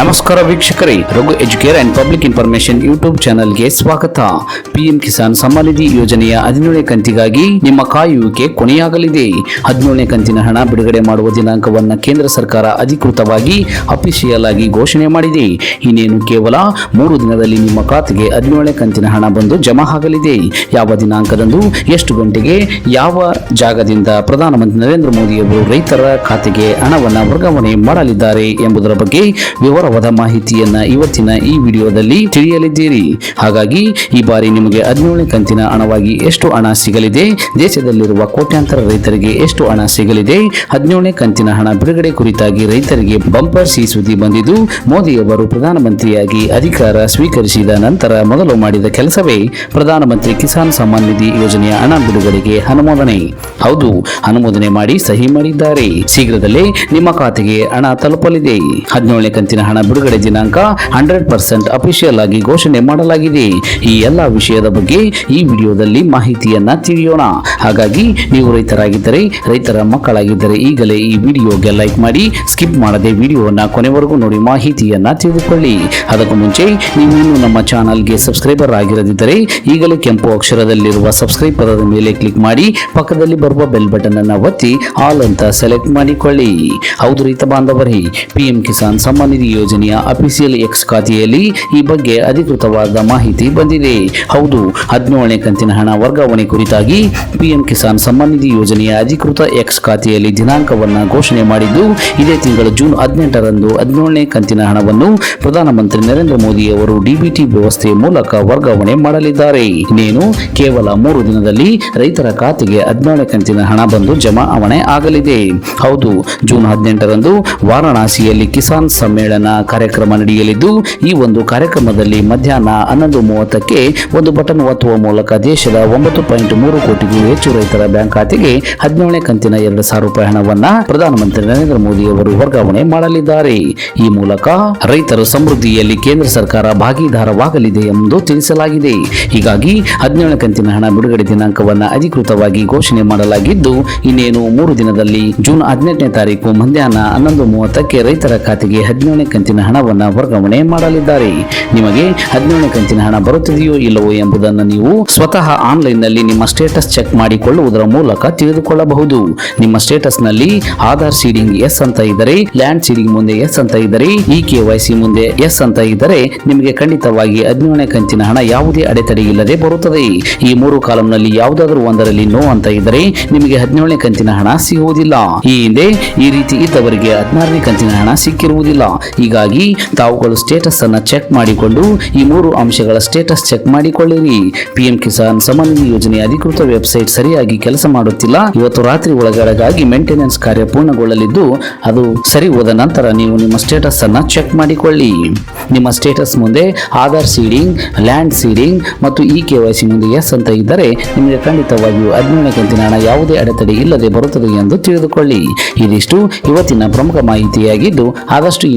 ನಮಸ್ಕಾರ ವೀಕ್ಷಕರೇ, Raghu Educare and public information YouTube ಚಾನೆಲ್ಗೆ ಸ್ವಾಗತ. ಪಿಎಂ ಕಿಸಾನ್ ಸಮ್ಮಾನ್ ನಿಧಿ ಯೋಜನೆಯ ಹದಿನೇಳನೇ ಕಂತಿಗಾಗಿ ನಿಮ್ಮ ಕಾಯುವಿಕೆ ಕೊನೆಯಾಗಲಿದೆ. ಹದಿನೇಳನೇ ಕಂತಿನ ಹಣ ಬಿಡುಗಡೆ ಮಾಡುವ ದಿನಾಂಕವನ್ನು ಕೇಂದ್ರ ಸರ್ಕಾರ ಅಧಿಕೃತವಾಗಿ ಅಫಿಷಿಯಲ್ ಆಗಿ ಘೋಷಣೆ ಮಾಡಿದೆ. ಇನ್ನೇನು ಕೇವಲ ಮೂರು ದಿನದಲ್ಲಿ ನಿಮ್ಮ ಖಾತೆಗೆ ಹದಿನೇಳನೇ ಕಂತಿನ ಹಣ ಬಂದು ಜಮಾ ಆಗಲಿದೆ. ಯಾವ ದಿನಾಂಕದಂದು, ಎಷ್ಟು ಗಂಟೆಗೆ, ಯಾವ ಜಾಗದಿಂದ ಪ್ರಧಾನಮಂತ್ರಿ ನರೇಂದ್ರ ಮೋದಿಯವರು ರೈತರ ಖಾತೆಗೆ ಹಣವನ್ನು ವರ್ಗಾವಣೆ ಮಾಡಲಿದ್ದಾರೆ ಎಂಬುದರ ಬಗ್ಗೆ ವಿವರವಾದ ಮಾಹಿತಿಯನ್ನ ಇವತ್ತಿನ ಈ ವಿಡಿಯೋದಲ್ಲಿ ತಿಳಿಯಲಿದ್ದೀರಿ. ಹಾಗಾಗಿ ಈ ಬಾರಿ ನಿಮಗೆ ಹದಿನೇಳನೇ ಕಂತಿನ ಹಣವಾಗಿ ಎಷ್ಟು ಹಣ ಸಿಗಲಿದೆ? ದೇಶದಲ್ಲಿರುವ ಕೋಟ್ಯಾಂತರ ರೈತರಿಗೆ ಎಷ್ಟು ಹಣ ಸಿಗಲಿದೆ? ಹದಿನೇಳನೇ ಕಂತಿನ ಹಣ ಬಿಡುಗಡೆ ಕುರಿತಾಗಿ ರೈತರಿಗೆ ಬಂಪರ್ ಸಿ ಸುದ್ದಿ ಬಂದಿದ್ದು, ಮೋದಿಯವರು ಪ್ರಧಾನಮಂತ್ರಿಯಾಗಿ ಅಧಿಕಾರ ಸ್ವೀಕರಿಸಿದ ನಂತರ ಮೊದಲು ಮಾಡಿದ ಕೆಲಸವೇ ಪ್ರಧಾನಮಂತ್ರಿ ಕಿಸಾನ್ ಸಮ್ಮಾನ್ ನಿಧಿ ಯೋಜನೆಯ ಹಣ ಬಿಡುಗಡೆಗೆ ಅನುಮೋದನೆ. ಹೌದು, ಅನುಮೋದನೆ ಮಾಡಿ ಸಹಿ ಮಾಡಿದ್ದಾರೆ. ಶೀಘ್ರದಲ್ಲೇ ನಿಮ್ಮ ಖಾತೆಗೆ ಹಣ ತಲುಪಲಿದೆ. ಹದಿನೇಳನೇ ಕಂತಿನ ಹಣ ಬಿಡುಗಡೆ ದಿನಾಂಕ ಹಂಡ್ರೆಡ್ ಪರ್ಸೆಂಟ್ ಅಫಿಷಿಯಲ್ ಆಗಿ ಘೋಷಣೆ ಮಾಡಲಾಗಿದೆ. ಈ ಎಲ್ಲ ವಿಷಯದ ಬಗ್ಗೆ ಈ ವಿಡಿಯೋದಲ್ಲಿ ಮಾಹಿತಿಯನ್ನ ತಿಳಿಯೋಣ. ಹಾಗಾಗಿ ನೀವು ರೈತರಾಗಿದ್ದರೆ, ರೈತರ ಮಕ್ಕಳಾಗಿದ್ದರೆ ಈಗಲೇ ಈ ವಿಡಿಯೋಗೆ ಲೈಕ್ ಮಾಡಿ, ಸ್ಕಿಪ್ ಮಾಡದೆ ವಿಡಿಯೋನ ಕೊನೆವರೆಗೂ ನೋಡಿ ಮಾಹಿತಿಯನ್ನ ತಿಳಿದುಕೊಳ್ಳಿ. ಅದಕ್ಕೂ ಮುಂಚೆ ನೀವು ನಮ್ಮ ಚಾನಲ್ಗೆ ಸಬ್ಸ್ಕ್ರೈಬರ್ ಆಗಿರದಿದ್ದರೆ ಈಗಲೇ ಕೆಂಪು ಅಕ್ಷರದಲ್ಲಿರುವ ಸಬ್ಸ್ಕ್ರೈಬ್ ಪದದ ಮೇಲೆ ಕ್ಲಿಕ್ ಮಾಡಿ, ಪಕ್ಕದಲ್ಲಿ ಬರುವ ಬೆಲ್ ಬಟನ್ ಅನ್ನು ಒತ್ತಿ, ಆಲ್ ಅಂತ ಸೆಲೆಕ್ಟ್ ಮಾಡಿಕೊಳ್ಳಿ. ಹೌದು ರೈತ ಬಾಂಧವರೇ ಪಿಎಂ ಕಿಸಾನ್ ಸಮ್ಮಾನ್ ನಿಧಿ ಯೋಜನೆಯ ಅಫಿಸಿಯಲ್ ಎಕ್ಸ್ ಖಾತೆಯಲ್ಲಿ ಈ ಬಗ್ಗೆ ಅಧಿಕೃತವಾದ ಮಾಹಿತಿ ಬಂದಿದೆ. ಹೌದು, ಹದಿನೇಳನೇ ಕಂತಿನ ಹಣ ವರ್ಗಾವಣೆ ಕುರಿತಾಗಿ ಪಿಎಂ ಕಿಸಾನ್ ಸಮ್ಮಾನ್ ನಿಧಿ ಯೋಜನೆಯ ಅಧಿಕೃತ ಎಕ್ಸ್ ಖಾತೆಯಲ್ಲಿ ದಿನಾಂಕವನ್ನು ಘೋಷಣೆ ಮಾಡಿದ್ದು, ಇದೇ ತಿಂಗಳು ಜೂನ್ ಹದಿನೆಂಟರಂದು ಹದಿನೇಳನೇ ಕಂತಿನ ಹಣವನ್ನು ಪ್ರಧಾನಮಂತ್ರಿ ನರೇಂದ್ರ ಮೋದಿ ಅವರು ಡಿಬಿಟಿ ವ್ಯವಸ್ಥೆ ಮೂಲಕ ವರ್ಗಾವಣೆ ಮಾಡಲಿದ್ದಾರೆ. ಇನ್ನೇನು, ಕೇವಲ ಮೂರು ದಿನದಲ್ಲಿ ರೈತರ ಖಾತೆಗೆ ಹದಿನೇಳನೇ ಕಂತಿನ ಹಣ ಬಂದು ಜಮಾವಣೆ ಆಗಲಿದೆ. ಹೌದು, ಜೂನ್ ಹದಿನೆಂಟರಂದು ವಾರಾಣಸಿಯಲ್ಲಿ ಕಿಸಾನ್ ಸಮ್ಮೇಳನ ಕಾರ್ಯಕ್ರಮ ನಡೆಯಲಿದ್ದು, ಈ ಒಂದು ಕಾರ್ಯಕ್ರಮದಲ್ಲಿ ಮಧ್ಯಾಹ್ನ ಹನ್ನೊಂದು ಮೂವತ್ತಕ್ಕೆ ಒಂದು ಬಟನ್ ಒತ್ತುವ ಮೂಲಕ ದೇಶದ ಒಂಬತ್ತು ಪಾಯಿಂಟ್ ಮೂರು ಕೋಟಿಗೂ ಹೆಚ್ಚು ರೈತರ ಬ್ಯಾಂಕ್ ಖಾತೆಗೆ ಹದಿನೇಳನೇ ಕಂತಿನ ಎರಡು ಸಾವಿರ ರೂಪಾಯಿ ಹಣವನ್ನ ಪ್ರಧಾನಮಂತ್ರಿ ನರೇಂದ್ರ ಮೋದಿ ಅವರು ವರ್ಗಾವಣೆ ಮಾಡಲಿದ್ದಾರೆ. ಈ ಮೂಲಕ ರೈತರ ಸಮೃದ್ಧಿಯಲ್ಲಿ ಕೇಂದ್ರ ಸರ್ಕಾರ ಭಾಗಿದಾರವಾಗಲಿದೆ ಎಂದು ತಿಳಿಸಲಾಗಿದೆ. ಹೀಗಾಗಿ ಹದಿನೇಳನೇ ಕಂತಿನ ಹಣ ಬಿಡುಗಡೆ ದಿನಾಂಕವನ್ನು ಅಧಿಕೃತವಾಗಿ ಘೋಷಣೆ ಮಾಡಲಾಗಿದ್ದು, ಇನ್ನೇನು ಮೂರು ದಿನದಲ್ಲಿ ಜೂನ್ ಹದಿನೆಂಟನೇ ತಾರೀಕು ಮಧ್ಯಾಹ್ನ ಹನ್ನೊಂದು ಮೂವತ್ತಕ್ಕೆ ರೈತರ ಖಾತೆಗೆ ಹದಿನೇಳನೇ ಕಂತಿನ ಹಣವನ್ನು ವರ್ಗಾವಣೆ ಮಾಡಲಿದ್ದಾರೆ. ನಿಮಗೆ ಹದಿನೇಳನೇ ಕಂತಿನ ಹಣ ಬರುತ್ತಿದೆಯೋ ಇಲ್ಲವೋ ಎಂಬುದನ್ನು ನೀವು ಸ್ವತಃ ಆನ್ಲೈನ್ನಲ್ಲಿ ನಿಮ್ಮ ಸ್ಟೇಟಸ್ ಚೆಕ್ ಮಾಡಿಕೊಳ್ಳುವುದರ ಮೂಲಕ ತಿಳಿದುಕೊಳ್ಳಬಹುದು. ನಿಮ್ಮ ಸ್ಟೇಟಸ್ನಲ್ಲಿ ಆಧಾರ್ ಸೀಡಿಂಗ್ ಎಸ್ ಅಂತ ಇದ್ದರೆ, ಲ್ಯಾಂಡ್ ಸೀಡಿಂಗ್ ಮುಂದೆ ಎಸ್ ಅಂತ ಇದ್ದರೆ ಇ ಕೆ ಮುಂದೆ ಎಸ್ ಅಂತ ಇದ್ದರೆ, ನಿಮಗೆ ಖಂಡಿತವಾಗಿ ಹದಿನೇಳನೇ ಕಂತಿನ ಹಣ ಯಾವುದೇ ಅಡೆತಡೆ ಇಲ್ಲದೆ ಬರುತ್ತದೆ. ಈ ಮೂರು ಕಾಲಂನಲ್ಲಿ ಯಾವುದಾದರೂ ಒಂದರಲ್ಲಿ ನೋ ಅಂತ ಇದ್ದರೆ, ನಿಮಗೆ ಹದಿನೇಳನೇ ಕಂತಿನ ಹಣ ಸಿಗುವುದಿಲ್ಲ. ಈ ಹಿಂದೆ ಈ ರೀತಿ ಇದ್ದವರಿಗೆ ಹದಿನಾರನೇ ಕಂತಿನ ಹಣ ಸಿಕ್ಕಿರುವುದಿಲ್ಲ. ಹೀಗಾಗಿ ತಾವುಗಳು ಸ್ಟೇಟಸ್ ಅನ್ನು ಚೆಕ್ ಮಾಡಿಕೊಂಡು ಈ ಮೂರು ಅಂಶಗಳ ಸ್ಟೇಟಸ್ ಚೆಕ್ ಮಾಡಿಕೊಳ್ಳಿರಿ. ಪಿಎಂ ಕಿಸಾನ್ ಸಮನ್ವಯ ಯೋಜನೆ ಅಧಿಕೃತ ವೆಬ್ಸೈಟ್ ಸರಿಯಾಗಿ ಕೆಲಸ ಮಾಡುತ್ತಿಲ್ಲ. ಇವತ್ತು ರಾತ್ರಿ ಒಳಗಡೆಗಾಗಿ ಮೇಂಟೆನೆನ್ಸ್ ಕಾರ್ಯ ಪೂರ್ಣಗೊಳ್ಳಲಿದ್ದು, ಅದು ಸರಿ ಹೋದ ನಂತರ ನೀವು ನಿಮ್ಮ ಸ್ಟೇಟಸ್ ಅನ್ನ ಚೆಕ್ ಮಾಡಿಕೊಳ್ಳಿ. ನಿಮ್ಮ ಸ್ಟೇಟಸ್ ಮುಂದೆ ಆಧಾರ್ ಸೀಡಿಂಗ್ ಲ್ಯಾಂಡ್ ಸೀಡಿಂಗ್ ಮತ್ತು ಇ ಕೆ ವೈ ಸಿ ಮುಂದೆ ಎಸ್ ಅಂತ ಇದ್ದರೆ, ನಿಮಗೆ ಖಂಡಿತವಾಗಿಯೂ ಹದಿನೇಳನೇ ಕಂತಿನ ಹಣ ಯಾವುದೇ ಅಡೆತಡೆ ಇಲ್ಲದೆ ಬರುತ್ತದೆ ಎಂದು ತಿಳಿದುಕೊಳ್ಳಿ. ಇದಿಷ್ಟು ಇವತ್ತಿನ ಪ್ರಮುಖ ಮಾಹಿತಿಯಾಗಿದ್ದು, ಆದಷ್ಟು ಈ